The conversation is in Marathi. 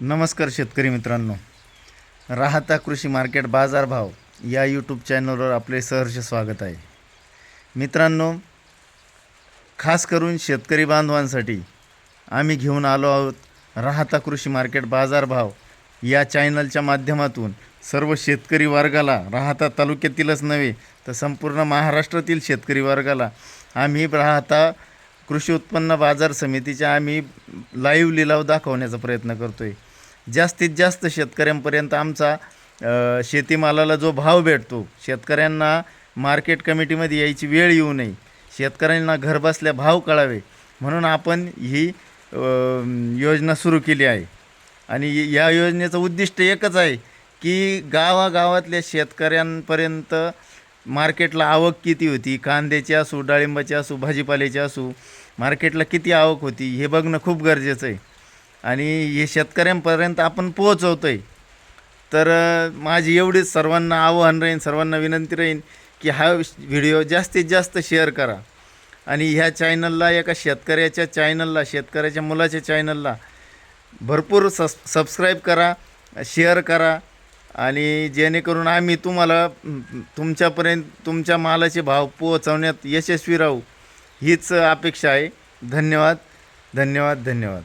नमस्कार शेतकरी मित्रांनो. राहता कृषी मार्केट बाजारभाव या यूट्यूब चॅनलवर आपले सहर्ष स्वागत आहे. मित्रांनो खास करून शेतकरी बांधवांसाठी आम्ही घेऊन आलो आहोत राहता कृषी मार्केट बाजारभाव या चॅनलच्या माध्यमातून. सर्व शेतकरी वर्गाला राहता तालुक्यातीलच नव्हे तर संपूर्ण महाराष्ट्रातील शेतकरी वर्गाला आम्ही राहता कृषी उत्पन्न बाजार समितीच्या आम्ही लाईव्ह लिलाव दाखवण्याचा प्रयत्न करतो आहे जास्तीत जास्त शेतकऱ्यांपर्यंत आमचा शेतीमालाला जो भाव भेटतो शेतकऱ्यांना मार्केट कमिटीमध्ये यायची वेळ येऊ नये. शेतकऱ्यांना घरबसल्या भाव कळावे. म्हणून आपण ही योजना सुरू केली आहे. आणि या योजनेचं उद्दिष्ट एकच आहे की गावागावातल्या शेतकऱ्यांपर्यंत मार्केटला आवक किती होती? कांद्याची असू डाळिंबाची असू भाजीपाल्याची असू मार्केटला किती आवक होती? हे बघणं खूप गरजेचं आहे. आणि हे शेतकऱ्यांपर्यंत आपण पोहोचवतो आहे तर माझी एवढीच सर्वांना आव्हान राहीन सर्वांना विनंती राहीन की हा व्हिडिओ जास्तीत जास्त शेअर करा. आणि ह्या चॅनलला एका शेतकऱ्याच्या चॅनलला शेतकऱ्याच्या मुलाच्या चॅनलला भरपूर सस सबस्क्राईब करा शेअर करा. आणि जेणेकरून आम्ही तुम्हाला तुमच्यापर्यंत तुमच्या मालाचे भाव पोहोचवण्यात यशस्वी राहू हीच अपेक्षा आहे. धन्यवाद. धन्यवाद. धन्यवाद.